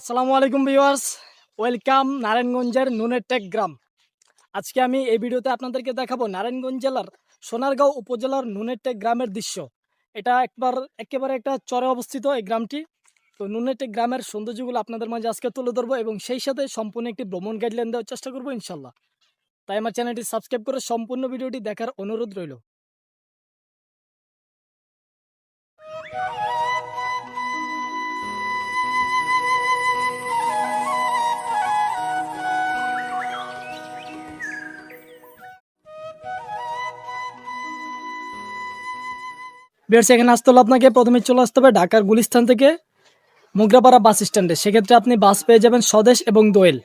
আসসালামু আলাইকুম viewers. Welcome নারায়ণগঞ্জের নুনেটেক গ্রাম। আজকে আমি এই ভিডিওতে আপনাদেরকে দেখাবো নারায়ণগঞ্জ জেলার সোনারগাঁও উপজেলার নুনেটেক গ্রামের দৃশ্য। এটা একবার একেবারে একটা চরে অবস্থিত এই গ্রামটি। তো নুনেটেক গ্রামের সৌন্দর্যগুলো আপনাদের মাঝে আজকে তুলে ধরবো এবং সেই সাথে সম্পূর্ণ একটি ভ্রমণ গাইডলাইন দেওয়ার চেষ্টা করব ইনশাল্লাহ। তাই আমার চ্যানেলটি সাবস্ক্রাইব করে সম্পূর্ণ ভিডিওটি দেখার অনুরোধ রইল। বেরস এখানে আসতে হলে আপনাকে প্রথমে চলে আসতে হবে ঢাকার গুলিস্তান থেকে মোগরাপাড়া বাস স্ট্যান্ডে। সেক্ষেত্রে আপনি বাস পেয়ে যাবেন স্বদেশ এবং দোয়েল।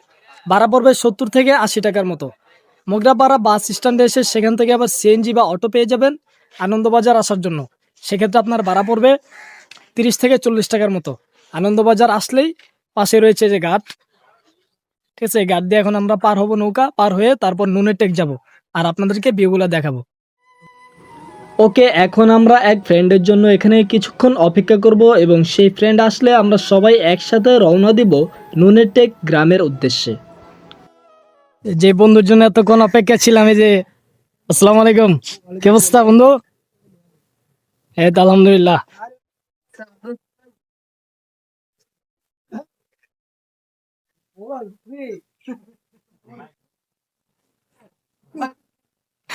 ভাড়া পড়বে সত্তর থেকে আশি টাকার মতো। মোগরাপাড়া বাস স্ট্যান্ডে এসে সেখান থেকে আবার সিএনজি বা অটো পেয়ে যাবেন আনন্দবাজার আসার জন্য। সেক্ষেত্রে আপনার ভাড়া পড়বে তিরিশ থেকে চল্লিশ টাকার মতো। আনন্দবাজার আসলেই পাশে রয়েছে যে ঘাট। ঠিক আছে, এই ঘাট দিয়ে এখন আমরা পার হব নৌকা, পার হয়ে তারপর নুনের টেক যাব। আর আপনাদেরকে ভিউগুলো দেখাবো। ওকে, এখন আমরা এক ফ্রেন্ডের জন্য এখানে কিছুক্ষণ অপেক্ষা করব এবং সেই ফ্রেন্ড আসলে আমরা সবাই একসাথে রওনা দিব নুনেটেক গ্রামের উদ্দেশ্যে। যে বন্ধুর জন্য এতক্ষণ অপেক্ষা ছিলাম, এই যে, আসসালামু আলাইকুম। কি অবস্থা বন্ধু? তো আলহামদুলিল্লাহ।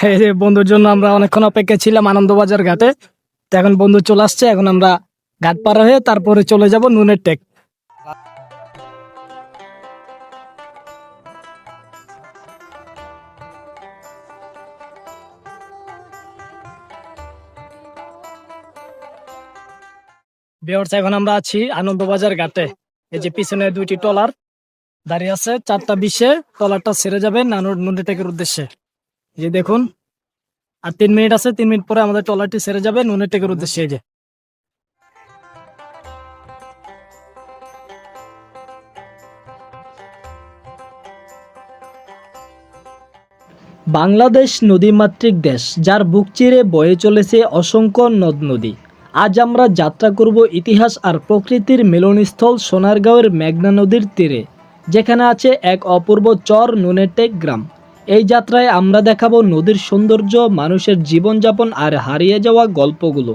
এই যে বন্ধুর জন্য আমরা অনেকক্ষণ অপেক্ষা ছিলাম আনন্দবাজার ঘাটে। তো এখন বন্ধু চলে আসছে, এখন আমরা ঘাট পার হয়ে তারপরে চলে যাব নুনের টেক। এখন আমরা আছি আনন্দবাজার ঘাটে। এই যে পিছনে দুইটি টলার দাঁড়িয়ে আছে, চারটা বিশে টলারটা ছেড়ে যাবে নানুর নুনের টেকের উদ্দেশ্যে। যে দেখুন, আর তিন মিনিট আছে, তিন মিনিট পরে আমাদের ট্রলারটি সেরে যাবে নুনের টেকের উদ্দেশ্যে যে। বাংলাদেশ নদীমাতৃক দেশ, যার বুক চিরে বয়ে চলেছে অসংখ্য নদ নদী। আজ আমরা যাত্রা করব ইতিহাস আর প্রকৃতির মিলনস্থল সোনারগাঁওয়ের মেঘনা নদীর তীরে, যেখানে আছে এক অপূর্ব চর নুনেটেক গ্রাম। এই যাত্রায় আমরা দেখাবো নদীর সৌন্দর্য, মানুষের জীবনযাপন আর হারিয়ে যাওয়া গল্পগুলো।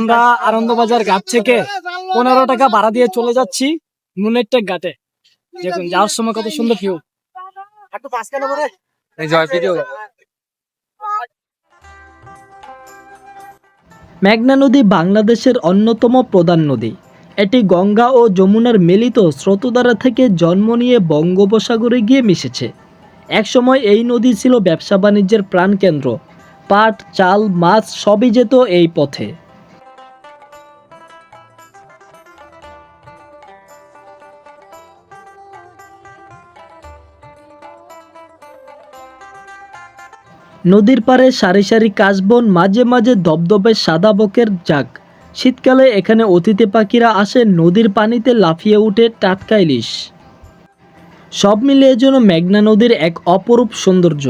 আমরা আনন্দবাজার ঘাট থেকে পনেরো টাকা ভাড়া দিয়ে চলে যাচ্ছি নুনের টেক ঘাটে। দেখুন যাওয়ার সময় কত সুন্দর ভিউ জয় ভিডিও মেঘনা নদী বাংলাদেশের অন্যতম প্রধান নদী। এটি গঙ্গা ও যমুনার মিলিত স্রোতধারা থেকে জন্ম নিয়ে বঙ্গোপসাগরে গিয়ে মিশেছে। একসময় এই নদী ছিল ব্যবসা বাণিজ্যের প্রাণকেন্দ্র। পাট চাল মাছ সবই যেত এই পথে। নদীর পাড়ে সারি সারি কাশবন, মাঝে মাঝে দবদবে সাদা বকের জাগ। শীতকালে এখানে অতিথি পাখিরা আসে নদীর পানিতে লাফিয়ে উঠে টাটকা ইলিশ। সব মিলিয়ে যেন মেঘনা নদীর এক অপরূপ সৌন্দর্য।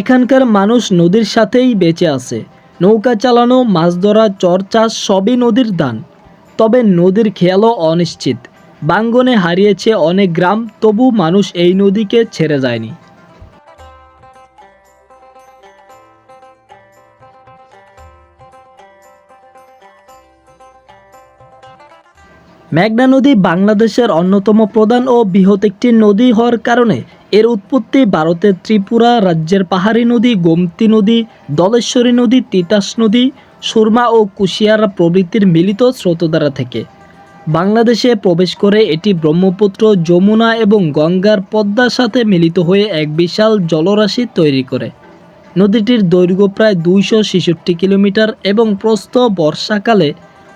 এখানকার মানুষ নদীর সাথেই বেঁচে আছে। নৌকা চালানো, মাছ ধরা, চর চাষ সবই নদীর দান। তবে নদীর খেয়ালও অনিশ্চিত। বাঙ্গনে হারিয়েছে অনেক গ্রাম, তবু মানুষ এই নদীকে ছেড়ে যায়নি। মেঘনা নদী বাংলাদেশের অন্যতম প্রধান ও বৃহৎ একটি নদী হওয়ার কারণে এর উৎপত্তি ভারতের ত্রিপুরা রাজ্যের পাহাড়ি নদী, গোমতী নদী, দলেশ্বরী নদী, তিতাস নদী, সুরমা ও কুশিয়ারা প্রভৃতির মিলিত স্রোতধারা থেকে। বাংলাদেশে প্রবেশ করে এটি ব্রহ্মপুত্র, যমুনা এবং গঙ্গার পদ্মার সাথে মিলিত হয়ে এক বিশাল জলরাশি তৈরি করে। নদীটির দৈর্ঘ্য প্রায় দুইশো ছেষট্টি কিলোমিটার এবং প্রস্থ বর্ষাকালে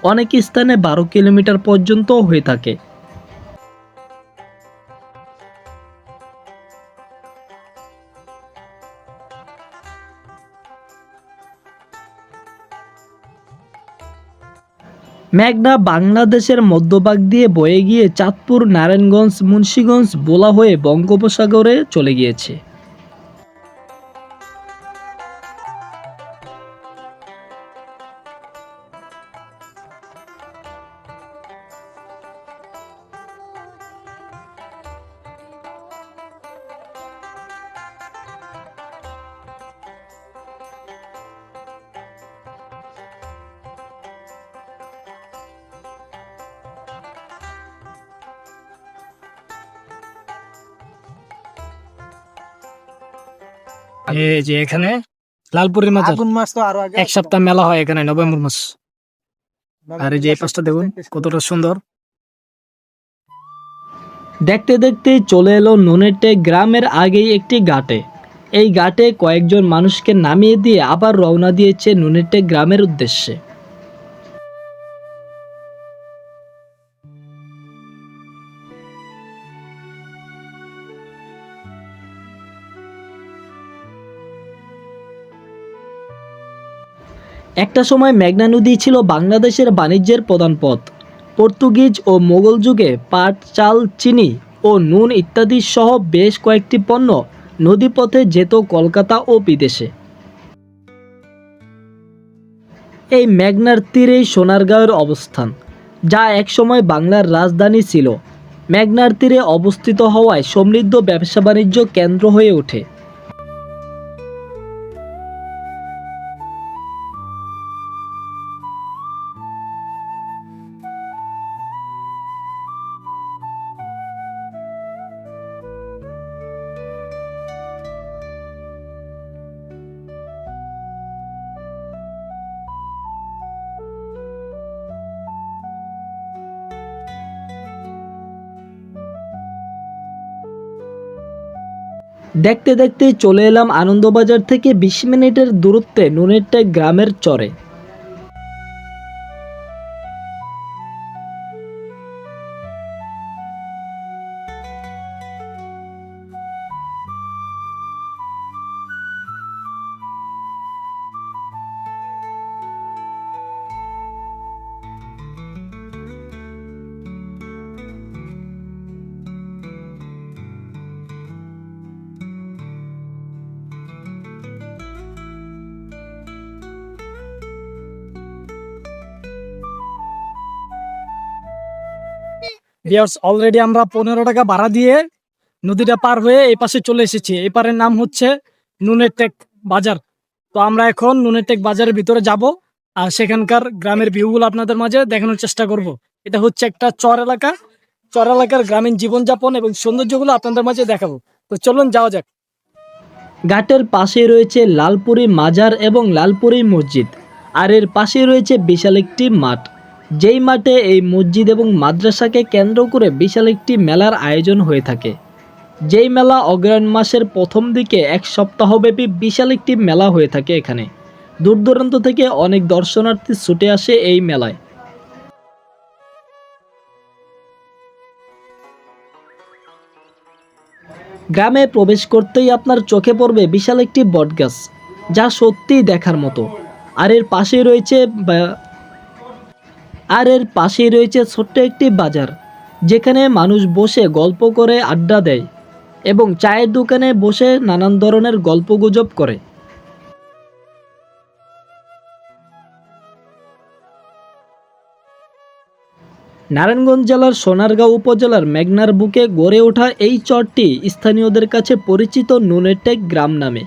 অনেক স্থানে বারো কিলোমিটার পর্যন্ত হয়ে থাকে। মেঘনা বাংলাদেশের মধ্যভাগ দিয়ে বয়ে গিয়ে চাঁদপুর নারায়ণগঞ্জ মুন্সীগঞ্জ বোলা হয়ে বঙ্গোপসাগরে চলে গিয়েছে। এই যে এখানে লালপুরের মাছ আগুন মাছ তো আরও আগে এক সপ্তাহ মেলা হয় এখানে নভেম্বর মাস। আর এই যে এই পাশটা দেখুন কতটা সুন্দর। দেখতে দেখতে চলে এলো নুনেটে গ্রামের আগেই একটি ঘাটে। এই ঘাটে কয়েকজন মানুষকে নামিয়ে দিয়ে আবার রওনা দিয়েছে নুনেটে গ্রামের উদ্দেশ্যে। একটা সময় মেঘনা নদী ছিল বাংলাদেশের বাণিজ্যের প্রধান পথ। পর্তুগিজ ও মোগল যুগে পাট, চাল, চিনি ও নুন ইত্যাদি সহ বেশ কয়েকটি পণ্য নদীপথে যেত কলকাতা ও বিদেশে। এই মেঘনার তীরেই সোনারগাঁওয়ের অবস্থান, যা একসময় বাংলার রাজধানী ছিল। মেঘনার তীরে অবস্থিত হওয়ায় সমৃদ্ধ ব্যবসা বাণিজ্য কেন্দ্র হয়ে ওঠে। দেখতে দেখতে চলে এলাম আনন্দবাজার থেকে বিশ মিনিটের দূরত্বে নুনেরটেক গ্রামের চরে। বিয়ার্স অলরেডি আমরা পনেরো টাকা ভাড়া দিয়ে নদীটা পার হয়ে এই পাশে চলে এসেছি। এই পারের নাম হচ্ছে নুনেটেক বাজার। তো আমরা এখন নুনেটেক বাজারের ভিতরে যাব আর সেখানকার গ্রামের ভিউগুলো আপনাদের মাঝে দেখানোর চেষ্টা করব। এটা হচ্ছে একটা চর এলাকা। চর এলাকার গ্রামীণ জীবনযাপন এবং সৌন্দর্যগুলো আপনাদের মাঝে দেখাবো। তো চলুন যাওয়া যাক। ঘাটের পাশে রয়েছে লালপুরি মাজার এবং লালপুরি মসজিদ। আর এর পাশে রয়েছে বিশাল একটি মাঠ। যেই মাঠে এই মসজিদ এবং মাদ্রাসাকে কেন্দ্র করে বিশাল একটি মেলার আয়োজন হয়ে থাকে। যেই মেলা অগ্রহায়ণ মাসের প্রথম দিকে এক সপ্তাহব্যাপী বিশাল একটি মেলা হয়ে থাকে এখানে। দূর দূরান্ত থেকে অনেক দর্শনার্থী ছুটে আসে এই মেলায়। গ্রামে প্রবেশ করতেই আপনার চোখে পড়বে বিশাল একটি বটগাছ, যা সত্যিই দেখার মতো। আর এর পাশে রয়েছে আর এর পাশেই রয়েছে ছোট্ট একটি বাজার, যেখানে মানুষ বসে গল্প করে আড্ডা দেয় এবং চায়ের দোকানে বসে নানান ধরনের গল্পগুজব করে। নারায়ণগঞ্জ জেলার সোনারগাঁও উপজেলার মেঘনার বুকে গড়ে ওঠা এই চরটি স্থানীয়দের কাছে পরিচিত নুনেটেক গ্রাম নামে।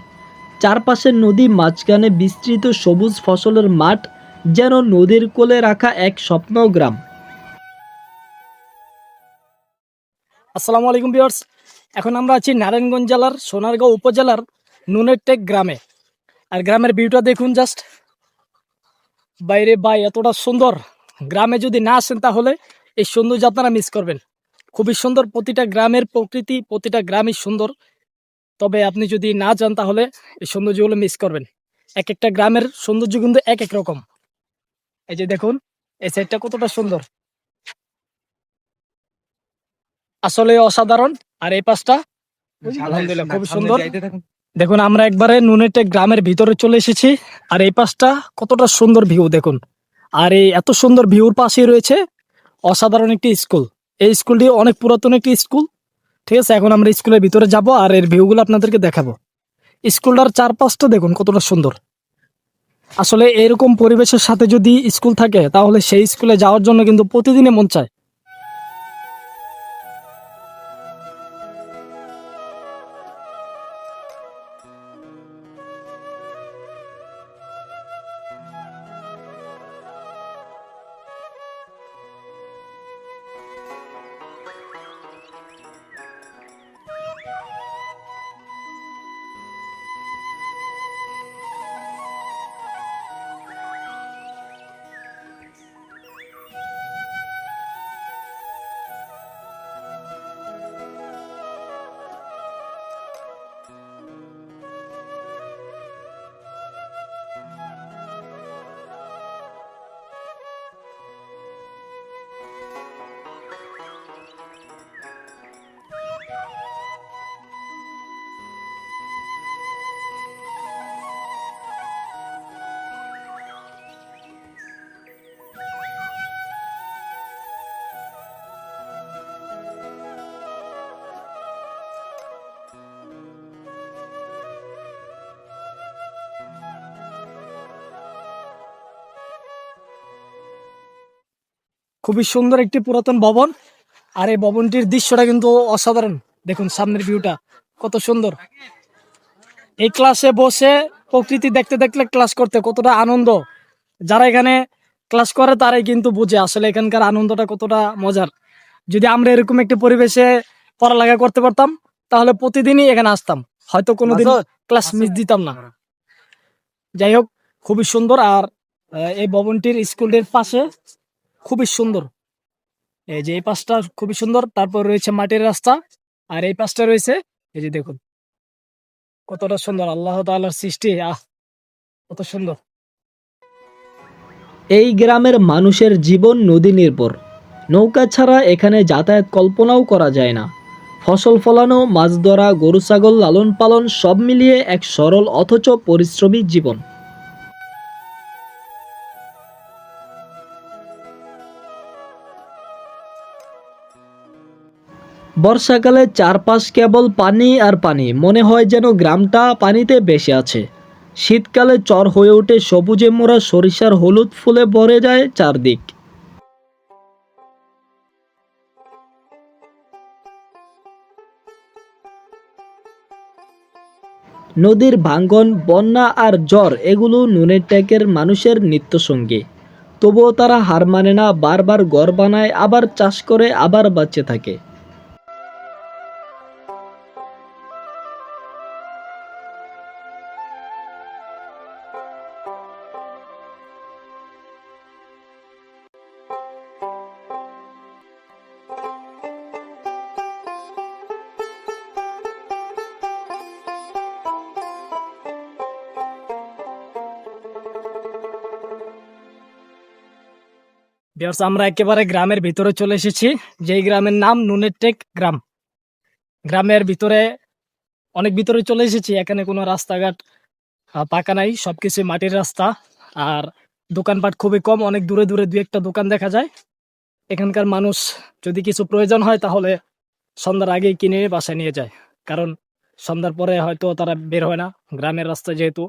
চারপাশের নদী মাঝখানে বিস্তৃত সবুজ ফসলের মাঠ যেন নদীর কোলে রাখা এক স্বপ্ন গ্রাম। আসসালামু আলাইকুম বিয়ার্স এখন আমরা আছি নারায়ণগঞ্জ জেলার সোনারগাঁও উপজেলার নুনেরটেক গ্রামে। আর গ্রামের ভিউটা দেখুন জাস্ট বাইরে বাই এতটা সুন্দর গ্রামে যদি না আসেন তাহলে এই সৌন্দর্য আপনারা মিস করবেন। খুবই সুন্দর প্রতিটা গ্রামের প্রকৃতি, প্রতিটা গ্রামই সুন্দর। তবে আপনি যদি না যান তাহলে এই সৌন্দর্যগুলো মিস করবেন। এক একটা গ্রামের সৌন্দর্য কিন্তু এক এক রকম। এই যে দেখুন এই সাইডটা কতটা সুন্দর। আসলে অসাধারণ। আর এই পাশটা আলহামদুলিল্লাহ খুব সুন্দর। দেখুন আমরা একবারে নুনেটে গ্রামের ভিতরে চলে এসেছি। আর এই পাশটা কতটা সুন্দর ভিউ দেখুন। আর এই এত সুন্দর ভিউর পাশেই রয়েছে অসাধারণ একটি স্কুল। এই স্কুলটি অনেক পুরাতন একটি স্কুল। ঠিক আছে এখন আমরা স্কুলের ভিতরে যাব আর এর ভিউগুলো আপনাদেরকে দেখাবো। স্কুলটার চারপাশটা দেখুন কতটা সুন্দর। আসলে এরকম পরিবেশের সাথে যদি স্কুল থাকে, তাহলে সেই স্কুলে যাওয়ার জন্য কিন্তু প্রতিদিনে মন চায়। খুবই সুন্দর একটি পুরাতন ভবন। আর এই ভবনটির দৃশ্যটা কিন্তু অসাধারণ। দেখুন সামনের ভিউটা কত সুন্দর। এই ক্লাসে বসে প্রকৃতি দেখতে দেখলে ক্লাস করতে কতটা আনন্দ। যারা এখানে ক্লাস করে তারাই কিন্তু বুঝে আসলে এখানকার আনন্দটা কতটা মজার। যদি আমরা এরকম একটি পরিবেশে পড়ালেখা করতে পারতাম তাহলে প্রতিদিনই এখানে আসতাম। হয়তো কোনোদিন ক্লাস মিস দিতাম না। যাই হোক খুবই সুন্দর। আর এই ভবনটির স্কুলের পাশে খুবই সুন্দর। এই যে এই পাশটা খুবই সুন্দর, তারপর রয়েছে মাটির রাস্তা, আর এই পাশটা রয়েছে, এই যে দেখুন, কতটা সুন্দর, আল্লাহ তাআলার সৃষ্টি, আহ, কত সুন্দর। এই গ্রামের মানুষের জীবন নদী নির্ভর। নৌকা ছাড়া এখানে যাতায়াত কল্পনাও করা যায় না। ফসল ফলানো, মাছ ধরা, গরু ছাগল লালন পালন সব মিলিয়ে এক সরল অথচ পরিশ্রমী জীবন। বর্ষাকালে চারপাশ কেবল পানি আর পানি। মনে হয় যেন গ্রামটা পানিতে বেশি আছে। শীতকালে চর হয়ে ওঠে সবুজে মোড়া সরিষার হলুদ ফুলে ভরে যায় চারদিক। নদীর ভাঙ্গন, বন্যা আর জ্বর এগুলো নুনের ট্যাকের মানুষের নিত্যসঙ্গী। তবুও তারা হার মানে না, বারবার গড় বানায়, আবার চাষ করে, আবার বাঁচে থাকে। আমরা একেবারে গ্রামের ভিতরে চলে এসেছি। যেই গ্রামের নাম নুনের টেক গ্রাম। গ্রামের ভিতরে অনেক ভিতরে চলে এসেছি। এখানে কোনো রাস্তাঘাট পাকা নাই সব সবকিছু মাটির রাস্তা। আর দোকানপাট খুবই কম, অনেক দূরে দূরে দু একটা দোকান দেখা যায়। এখানকার মানুষ যদি কিছু প্রয়োজন হয় তাহলে সন্ধ্যার আগেই কিনে বাসায় নিয়ে যায়। কারণ সন্ধ্যার পরে হয়তো তারা বের হয় না, গ্রামের রাস্তা যেহেতু।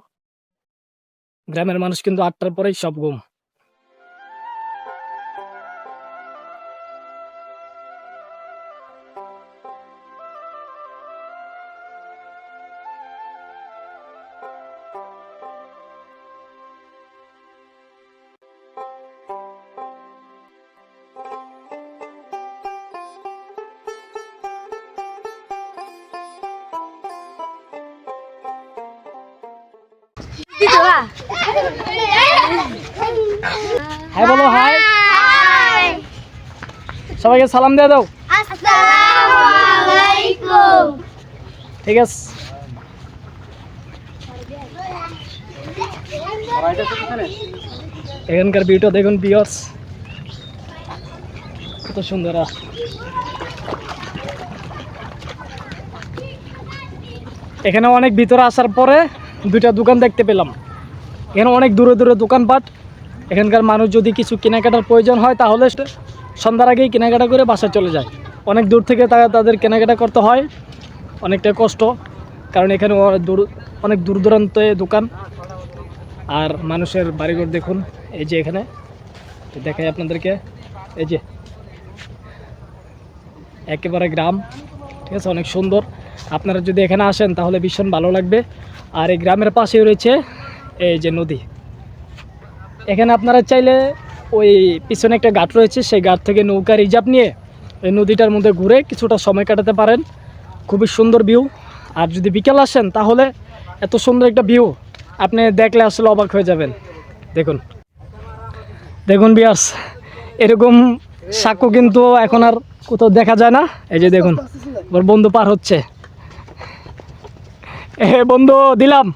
গ্রামের মানুষ কিন্তু আটটার পরেই সব ঘুম। সবাইকে সালাম দিয়ে দাও। ঠিক আছে। এখানকার ভিউটা দেখুন বিয়ার্স কত সুন্দর এখানে অনেক ভিতরে আসার পরে দুইটা দোকান দেখতে পেলাম। এখানে অনেক দূরে দূরে দোকানপাট। এখানকার মানুষ যদি কিছু কেনাকাটার প্রয়োজন হয় তাহলে সন্ধ্যার আগেই কেনাকাটা করে বাসায় চলে যায়। অনেক দূর থেকে তারা তাদের কেনাকাটা করতে হয়। অনেকটা কষ্ট, কারণ এখানে দূর, অনেক দূর দূরান্তে দোকান। আর মানুষের বাড়িঘর দেখুন, এই যে এখানে। দেখাই আপনাদেরকে, এই যে। একেবারে গ্রাম, ঠিক আছে? অনেক সুন্দর। আপনারা যদি এখানে আসেন, তাহলে ভীষণ ভালো লাগবে। আর এই গ্রামের পাশেই রয়েছে এই যে নদী। এখানে আপনারা চাইলে ওই পিছনে একটা ঘাট রয়েছে, সেই ঘাট থেকে নৌকা রিজার্ভ নিয়ে এই নদীটার মধ্যে ঘুরে কিছুটা সময় কাটাতে পারেন। খুবই সুন্দর ভিউ। আর যদি বিকেল আসেন, তাহলে এত সুন্দর একটা ভিউ আপনি দেখলে আসলে অবাক হয়ে যাবেন। দেখুন। দেখুন বিয়াস এরকম সাক্ষ্য কিন্তু এখন আর কোথাও দেখা যায় না। এই যে দেখুন ওর বন্ধু পার হচ্ছে। এ বন্ধু, দিলাম।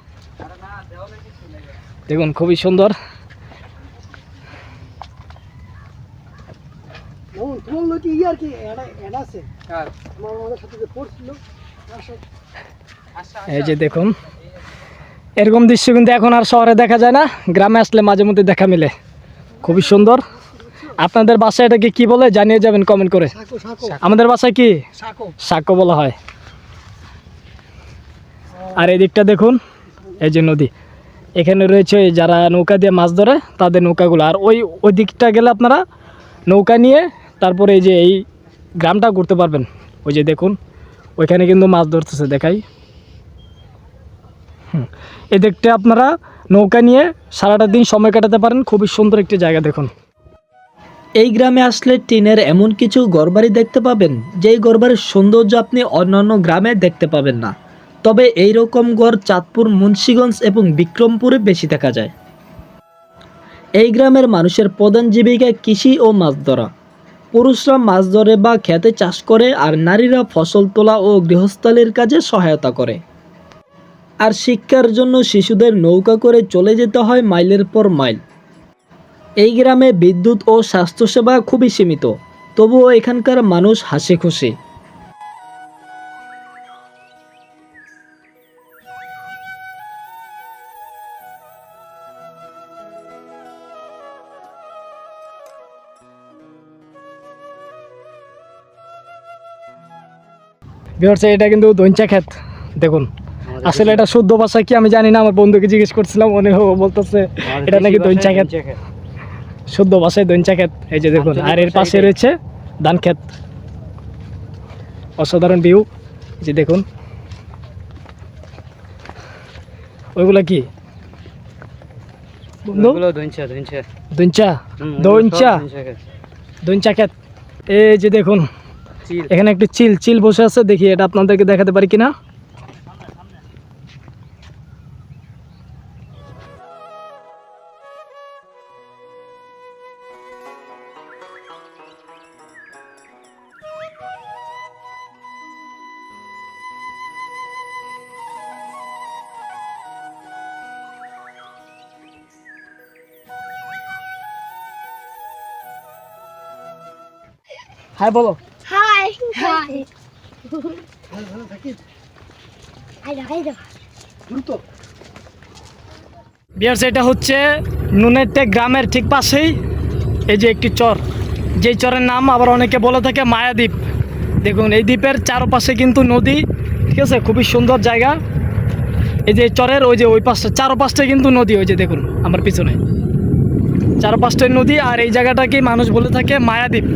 দেখুন, খুবই সুন্দর। লোক কি ইয়ার কি এনা এনা আছে। আমার আমাদের সাথে যে পড়ছিল এই যে দেখুন এরকম দৃশ্য কিন্তু এখন আর শহরে দেখা যায় না গ্রামে আসলে মাঝে মধ্যে দেখা মিলে। খুবই সুন্দর। আপনাদের বাসায় এটাকে কি বলে জানিয়ে যাবেন কমেন্ট করে। সাকো সাকো। আমাদের বাসায় কি? সাকো। সাক্ষ্য বলা হয়। আর এই দিকটা দেখুন এই যে নদী। এখানে রয়েছে যারা নৌকা দিয়ে মাছ ধরে তাদের নৌকাগুলো। আর ওই ওই দিকটা গেলে আপনারা নৌকা নিয়ে তারপরে এই যে এই গ্রামটা ঘুরতে পারবেন। ওই যে দেখুন, ওইখানে কিন্তু মাছ ধরতেছে, দেখাই। এই দিকটা আপনারা নৌকা নিয়ে সারাটা দিন সময় কাটাতে পারেন, খুবই সুন্দর একটি জায়গা দেখুন। এই গ্রামে আসলে টিনের এমন কিছু ঘরবাড়ি দেখতে পাবেন, যেই ঘরবাড়ির সৌন্দর্য আপনি অন্যান্য গ্রামে দেখতে পাবেন না। তবে এই রকম ঘর চাঁদপুর, মুন্সীগঞ্জ এবং বিক্রমপুরে বেশি দেখা যায়। এই গ্রামের মানুষের প্রধান জীবিকা কৃষি ও মাছ ধরা। পুরুষরা মাছ ধরে বা খেতে চাষ করে আর নারীরা ফসল তোলা ও গৃহস্থালির কাজে সহায়তা করে। আর শিক্ষার জন্য শিশুদের নৌকা করে চলে যেতে হয় মাইলের পর মাইল। এই গ্রামে বিদ্যুৎ ও স্বাস্থ্যসেবা খুবই সীমিত, তবুও এখানকার মানুষ হাসি খুশি বিহারছে এটা কিন্তু দঞ্চা ক্ষেত। দেখুন আসলে এটা শুদ্ধ ভাষা কি আমি জানি না আমার বন্ধুকে জিজ্ঞেস করছিলাম মনে বলতেছে এটা নাকি দঞ্চা ক্ষেত? শুদ্ধ ভাষায় দঞ্চা ক্ষেত। এই যে দেখুন আর এর পাশে রয়েছে ধান ক্ষেত। অসাধারণ ভিউ যে দেখুন। ওইগুলা কি? দঞ্চা দঞ্চা দঞ্চা ক্ষেত। এই যে দেখুন এখানে একটি চিল চিল বসে আছে দেখি এটা আপনাদেরকে দেখাতে পারি কিনা। হ্যাঁ বলো। বিয়ার্স, এটা হচ্ছে নুনেরটে গ্রামের ঠিক পাশেই এই যে একটি চর। যেই চরের নাম আবার অনেকে বলে থাকে মায়াদ্বীপ। দেখুন, এই দ্বীপের চারপাশে কিন্তু নদী, ঠিক আছে? খুবই সুন্দর জায়গা। এই যে চরের ওই যে ওই পাশটা চারপাশটাই কিন্তু নদী, ওই যে দেখুন, আমার পিছনে। চারপাশটাই নদী, আর এই জায়গাটাকে মানুষ বলে থাকে মায়াদ্বীপ।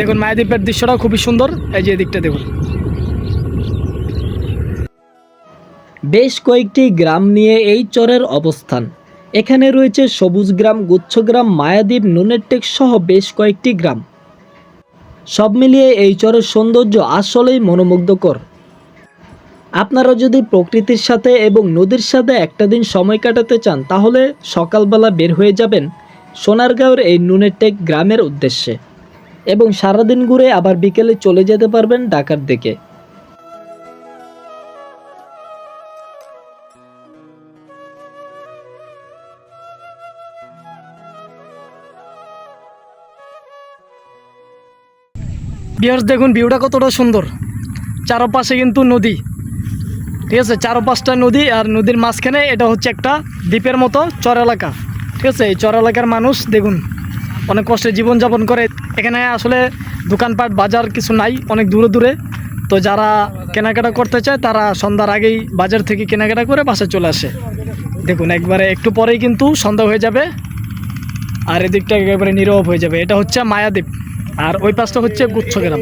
দেখুন মায়াদ্বীপের দৃশ্যটাও খুবই সুন্দর। এই যে এদিকটা দেখুন। বেশ কয়েকটি গ্রাম নিয়ে এই চরের অবস্থান। এখানে রয়েছে সবুজ গ্রাম গুচ্ছগ্রাম মায়াদ্বীপ, নুনেরটেক সহ বেশ কয়েকটি গ্রাম। সব মিলিয়ে এই চরের সৌন্দর্য আসলেই মনোমুগ্ধকর। আপনারা যদি প্রকৃতির সাথে এবং নদীর সাথে একটা দিন সময় কাটাতে চান, তাহলে সকালবেলা বের হয়ে যাবেন সোনারগাঁওয়ের এই নুনেরটেক গ্রামের উদ্দেশ্যে। এবং সারাদিন ঘুরে আবার বিকেলে চলে যেতে পারবেন ঢাকার দিকে। বিহার, দেখুন, ভিউটা কতটা সুন্দর। চারপাশে কিন্তু নদী। ঠিক আছে, চারপাশটা নদী আর নদীর মাঝখানে এটা হচ্ছে একটা দ্বীপের মতো চর এলাকা। ঠিক আছে, এই চর এলাকার মানুষ, দেখুন অনেক কষ্টে জীবনযাপন করে। এখানে আসলে দোকানপাট বাজার কিছু নাই অনেক দূরে দূরে। তো যারা কেনাকাটা করতে চায় তারা সন্ধ্যার আগেই বাজার থেকে কেনাকাটা করে বাসায় চলে আসে। দেখুন একবারে একটু পরেই কিন্তু সন্ধ্যা হয়ে যাবে আর এদিকটা একেবারে নীরব হয়ে যাবে। এটা হচ্ছে মায়াদ্বীপ আর ওই পাশটা হচ্ছে গুচ্ছগ্রাম।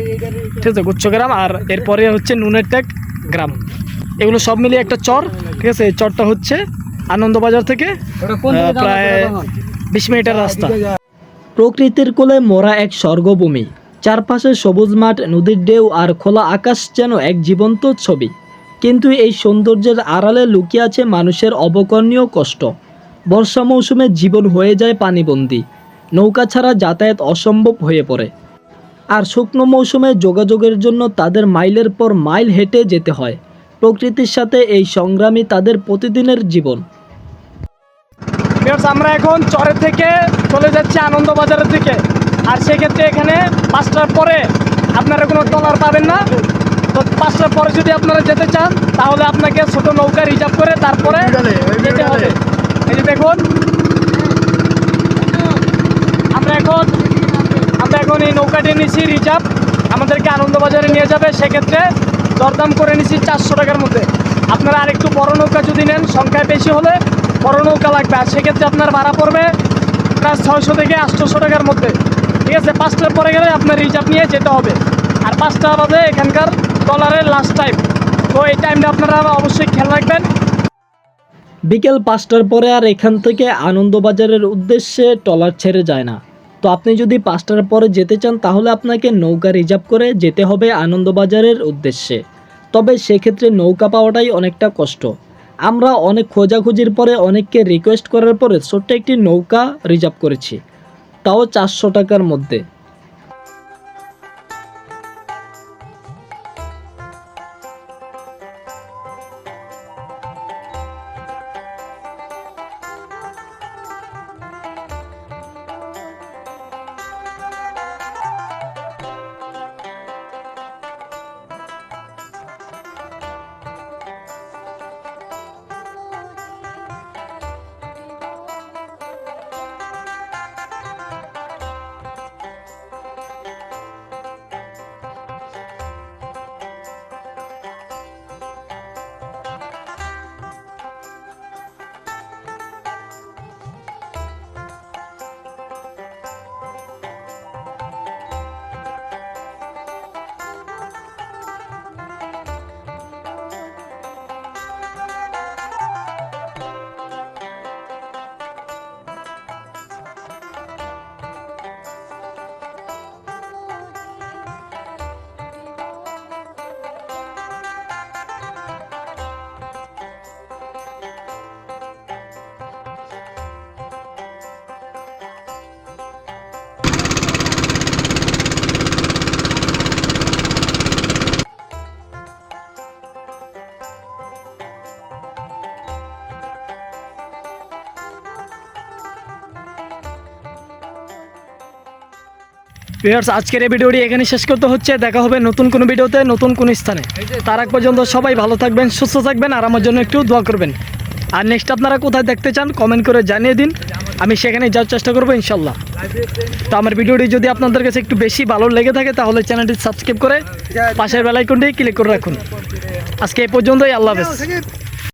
ঠিক আছে গুচ্ছগ্রাম আর এরপরে হচ্ছে নুনের ট্যাগ গ্রাম। এগুলো সব মিলিয়ে একটা চর ঠিক আছে? এই চরটা হচ্ছে আনন্দবাজার থেকে প্রায় বিশ মিনিটের রাস্তা। প্রকৃতির কোলে মোরা এক স্বর্গভূমি। চারপাশে সবুজ মাঠ, নদীর ঢেউ আর খোলা আকাশ যেন এক জীবন্ত ছবি। কিন্তু এই সৌন্দর্যের আড়ালে লুকিয়ে আছে মানুষের অবকর্ণীয় কষ্ট। বর্ষা মৌসুমে জীবন হয়ে যায় পানিবন্দী। নৌকা ছাড়া যাতায়াত অসম্ভব হয়ে পড়ে। আর শুকনো মৌসুমে যোগাযোগের জন্য তাদের মাইলের পর মাইল হেঁটে যেতে হয়। প্রকৃতির সাথে এই সংগ্রামী তাদের প্রতিদিনের জীবন। Viewers, আমরা এখন চরের থেকে চলে যাচ্ছি আনন্দবাজারের দিকে। আর সেক্ষেত্রে এখানে পাঁচটার পরে আপনারা কোনো ট্রলার পাবেন না। তো পাঁচটার পরে যদি আপনারা যেতে চান তাহলে আপনাকে ছোট নৌকা রিজার্ভ করে তারপরে যেতে হবে। এই দেখুন। আমরা এখন আমরা এখন এই নৌকাটি নিয়েছি রিজার্ভ আমাদেরকে আনন্দবাজারে নিয়ে যাবে। সেক্ষেত্রে দরদাম করে নিছি চারশো টাকার মধ্যে। আপনারা আরেকটু বড় নৌকা যদি নেন সংখ্যায় বেশি হলে বড় নৌকা লাগবে। আর সেক্ষেত্রে আপনার ভাড়া পড়বে প্রায় ছয়শো থেকে আটশোশো টাকার মধ্যে। ঠিক আছে? পাঁচটার পরে গেলে আপনার রিজার্ভ নিয়ে যেতে হবে। আর পাঁচটা বাজে এখানকার ডলারের লাস্ট টাইম তো এই টাইমটা আপনারা অবশ্যই খেয়াল রাখবেন। বিকেল পাঁচটার পরে আর এখান থেকে আনন্দবাজারের উদ্দেশ্যে ট্রলার ছেড়ে যায় না। তো আপনি যদি পাঁচটার পরে যেতে চান, তাহলে আপনাকে নৌকা রিজার্ভ করে যেতে হবে আনন্দবাজারের উদ্দেশ্যে। তবে সেক্ষেত্রে নৌকা পাওয়াটাই অনেকটা কষ্ট। আমরা অনেক খোঁজাখুঁজির পরে অনেককে রিকোয়েস্ট করার পরে ছোট্ট একটি নৌকা রিজার্ভ করেছি। তাও চারশো টাকার মধ্যে। ভিউয়ার্স, আজকের এই ভিডিওটি এখানে শেষ করতে হচ্ছে। দেখা হবে নতুন কোনো ভিডিওতে, নতুন কোনো স্থানে। তার আগ পর্যন্ত সবাই ভালো থাকবেন, সুস্থ থাকবেন, আর আমার জন্য একটু দোয়া করবেন। আর নেক্সট আপনারা কোথায় দেখতে চান কমেন্ট করে জানিয়ে দিন। আমি সেখানে যাওয়ার চেষ্টা করব, ইনশাল্লাহ। তো আমার ভিডিওটি যদি আপনাদের কাছে একটু বেশি ভালো লেগে থাকে, তাহলে চ্যানেলটি সাবস্ক্রাইব করে পাশের বেলাইকনটি ক্লিক করে রাখুন। আজকে এই পর্যন্তই, আল্লাহ হাফেজ।